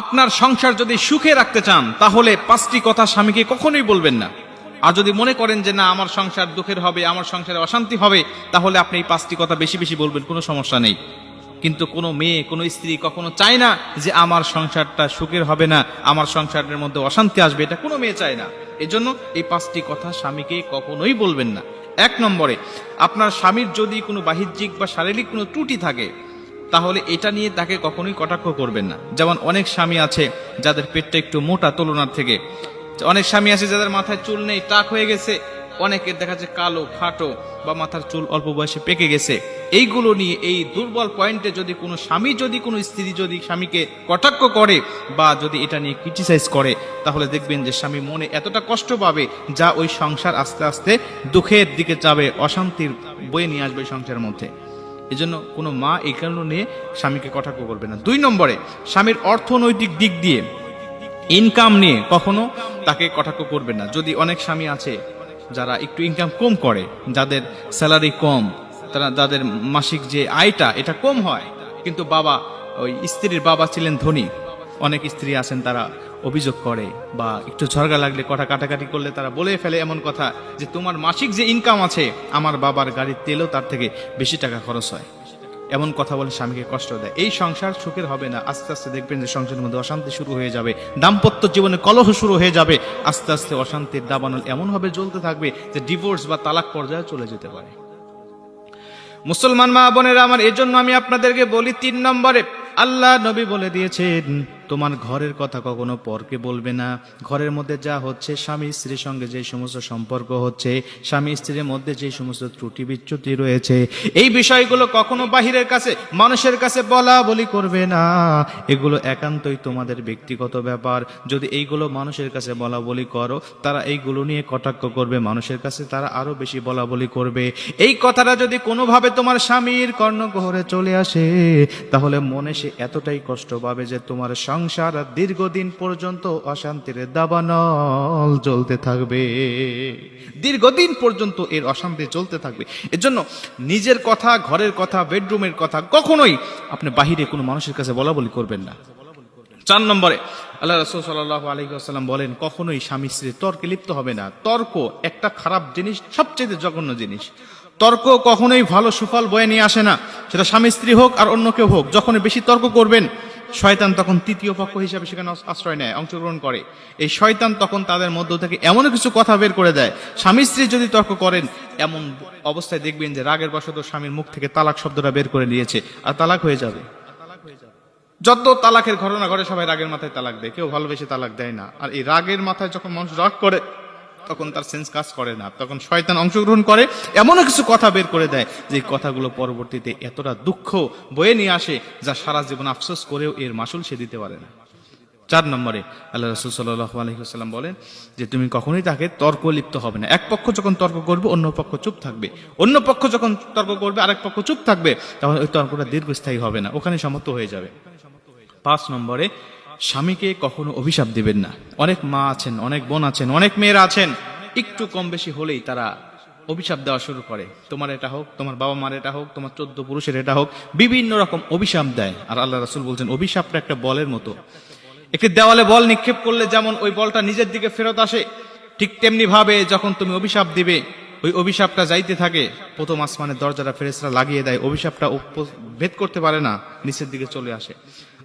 আপনার সংসার যদি সুখে রাখতে চান, তাহলে পাঁচটি কথা স্বামীকে কখনোই বলবেন না। আর যদি মনে করেন যে, না, আমার সংসার দুঃখের হবে, আমার সংসারে অশান্তি হবে, তাহলে আপনি এই পাঁচটি কথা বেশি বেশি বলবেন, কোনো সমস্যা নেই। কিন্তু কোনো মেয়ে, কোনো স্ত্রী কখনো চায় না যে, আমার সংসারটা সুখের হবে না, আমার সংসারের মধ্যে অশান্তি আসবে, এটা কোনো মেয়ে চায় না। এজন্য এই পাঁচটি কথা স্বামীকে কখনোই বলবেন না। এক নম্বরে, আপনার স্বামীর যদি কোনো বাহ্যিক বা শারীরিক কোনো ত্রুটি থাকে তাহলে এটা নিয়ে তাকে কখনোই কটাক্ষ করবেন না। যেমন অনেক স্বামী আছে যাদের পেটটা একটু মোটা তুলনার থেকে। অনেক স্বামী আছে যাদের মাথায় চুল নেই, টাক হয়ে গেছে। অনেকের দেখা যাচ্ছে কালো, খাটো বা মাথার চুল অল্প বয়সে পেকে গেছে। এইগুলো নিয়ে, এই দুর্বল পয়েন্টে যদি কোনো স্বামী, যদি কোনো স্ত্রী যদি স্বামীকে কটাক্ষ করে বা যদি এটা নিয়ে ক্রিটিসাইজ করে, তাহলে দেখবেন যে স্বামী মনে এতটা কষ্ট পাবে যা ওই সংসার আস্তে আস্তে দুঃখের দিকে যাবে, অশান্তির বয়ে নিয়ে আসবে সংসারের মধ্যে। এই জন্য কোনো মা এই কারণ নিয়ে স্বামীকে কটাক্ষ করবে না। দুই নম্বরে, স্বামীর অর্থনৈতিক দিক দিয়ে ইনকাম নিয়ে কখনো তাকে কটাক্ষ করবে না। যদি অনেক স্বামী আছে যারা একটু ইনকাম কম করে, যাদের স্যালারি কম, তারা যাদের মাসিক যে আয়টা, এটা কম হয়, কিন্তু বাবা, ওই স্ত্রীর বাবা ছিলেন ধনী অনেক স্ত্রী আছেন, তারা অভিযোগ করে বা একটু ঝরগা লাগলে কথা কাটাকাটি করলে তারা বলে ফেলে এমন কথা যে তোমার মাসিক যে ইনকাম আছে, আমার বাবার গাড়ির তেলও তার থেকে বেশি টাকা খরচ হয়। এমন কথা বলে স্বামীকে কষ্ট দেয়। এই সংসার সুখের হবে না। আস্তে আস্তে দেখবেন যে সংসারের মধ্যে অশান্তি শুরু হয়ে যাবে। দাম্পত্য জীবনে কলহ শুরু হয়ে যাবে। আস্তে আস্তে অশান্তির দাবানল এমনভাবে জ্বলতে থাকবে যে ডিভোর্স বা তালাক পর্যায়ে চলে যেতে পারে। মুসলমান মা বোনেরা আমার, এজন্য আমি আপনাদেরকে বলি, তিন নম্বরে আল্লাহ নবী বলে দিয়েছেন তোমার ঘরের কথা কখনো পরকে বলবে না। ঘরের মধ্যে যা হচ্ছে, স্বামী স্ত্রীর সঙ্গে যে সমস্ত সম্পর্ক হচ্ছে, স্বামী স্ত্রীর মধ্যে যে সমস্ত ত্রুটি বিচ্যুতি রয়েছে, এই বিষয়গুলো কখনো বাহিরের কাছে, মানুষের কাছে বলা বলি করবে না। এগুলো একান্তই তোমাদের ব্যক্তিগত ব্যাপার। যদি এইগুলো মানুষের কাছে বলা বলি করো, তারা এইগুলো নিয়ে কটাক্ষ করবে, মানুষের কাছে তারা আরও বেশি বলা বলি করবে। এই কথাটা যদি কোনোভাবে তোমার স্বামীর কর্ণগহরে চলে আসে, তাহলে মনে সে এতটাই কষ্ট পাবে যে তোমার সংসার দীর্ঘদিন পর্যন্ত অশান্তির দাবানল চলতে থাকবে। দীর্ঘদিন পর্যন্ত এর অশান্তি চলতে থাকবে। এর জন্য নিজের কথা, ঘরের কথা, বেডরুমের কথা কখনোই আপনি বাহিরে কোনো মানুষের কাছে বলা বলি করবেন না। চার নম্বরে, আল্লাহ রসুল সাল্লাহ আলহিহাস্লাম বলেন, কখনোই স্বামী স্ত্রী তর্কে লিপ্ত হবে না। তর্ক একটা খারাপ জিনিস, সবচেয়ে জঘন্য জিনিস। তর্ক কখনোই ভালো সুফল বয়ে নিয়ে আসে না। সেটা স্বামী স্ত্রী হোক আর অন্য কেউ হোক যখন বেশি তর্ক করবেন শয়তান তখন তৃতীয় পক্ষ হিসাবে সেখানে আশ্রয় নেয়, অংশগ্রহণ করে। এই শয়তান তখন তাদের মধ্য থেকে এমন কিছু কথা বের করে দেয়, স্বামী স্ত্রী যদি তর্ক করেন, এমন অবস্থায় দেখবেন যে রাগের বশত স্বামীর মুখ থেকে তালাক শব্দটা বের করে নিয়েছে আর তালাক হয়ে যাবে। যত তালাকের ঘটনা ঘটে, সবাই রাগের মাথায় তালাক দেয়, কেউ ভালোবেসে তালাক দেয় না। আর এই রাগের মাথায় যখন মানুষ রাগ করে তখন তার সেন্স কাজ করে না। তখন শয়তান অংশগ্রহণ করে, এমনও কিছু কথা বের করে দেয় যে কথাগুলো পরবর্তীতে এতটা দুঃখ বয়ে নিয়ে আসে যা সারা জীবন আফসোস করেও এর মাসুল সে দিতে পারে না। চার নম্বরে আল্লাহ রসুল সাল্লাহ আলহিহাল্লাম বলেন যে, তুমি কখনোই তাকে তর্ক লিপ্ত হবে না। এক পক্ষ যখন তর্ক করবে, অন্য পক্ষ চুপ থাকবে। অন্য পক্ষ যখন তর্ক করবে, আরেক পক্ষ চুপ থাকবে তখন ওই তর্কটা দীর্ঘস্থায়ী হবে না। ওখানে সমর্থ হয়ে যাবে। পাঁচ নম্বরে স্বামীকে কখনো অভিশাপ দিবেন না। অনেক মা আছেন, অনেক বোন আছেন, অনেক মেয়েরা আছেন। একটু কম বেশি হলেই তারা অভিশাপ দেওয়া শুরু করে। তোমার এটা হোক, তোমার বাবা মার এটা হোক, তোমার চোদ্দ পুরুষের এটা হোক, বিভিন্ন রকম অভিশাপ দেয়। আর আল্লাহ রাসুল বলছেন, অভিশাপটা একটা বলের মতো। একটি দেওয়ালে বল নিক্ষেপ করলে যেমন ওই বলটা নিজের দিকে ফেরত আসে, ঠিক তেমনি ভাবে যখন তুমি অভিশাপ দিবে ওই অভিশাপটা যাইতে থাকে, প্রথম আসমানের দরজাটা ফেরেসরা লাগিয়ে দেয়, অভিশাপটা ভেদ করতে পারে না, নিচের দিকে চলে আসে।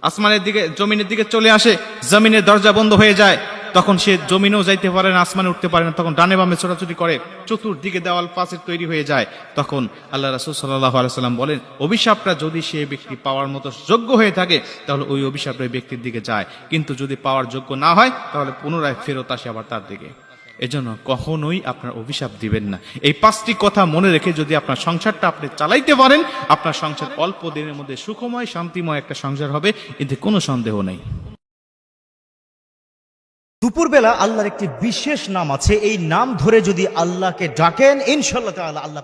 আসমানের দিকে, জমিনের দিকে চলে আসে, জমিনের দরজা বন্ধ হয়ে যায়, তখন সে জমিনেও যাইতে পারে না, আসমানে উঠতে পারে না, তখন ডানে বামে ছোটাছুটি করে, চতুর্দিকে দেওয়াল পাশের তৈরি হয়ে যায়, তখন আল্লাহ রাসুল সাল্লাহ আলাইসাল্লাম বলেন, অভিশাপটা যদি সে ব্যক্তি পাওয়ার মতো যোগ্য হয়ে থাকে, তাহলে ওই অভিশাপটা ওই ব্যক্তির দিকে যায়, কিন্তু যদি পাওয়ার যোগ্য না হয়, তাহলে পুনরায় ফেরত আসে আবার তার দিকে। এজন্য কখনোই আপনার অভিশাপ দিবেন না। এই পাঁচটি কথা মনে রেখে যদি আপনার সংসারটা আপনি চালাইতে পারেন, আপনার সংসার অল্প দিনের মধ্যে সুখময়, শান্তিময় একটা সংসার হবে, এতে কোনো সন্দেহ নেই। দুপুরবেলা আল্লাহর একটি বিশেষ নাম আছে। এই নাম ধরে যদি আল্লাহকে ডাকেন ইনশাল্লাহ আল্লাহ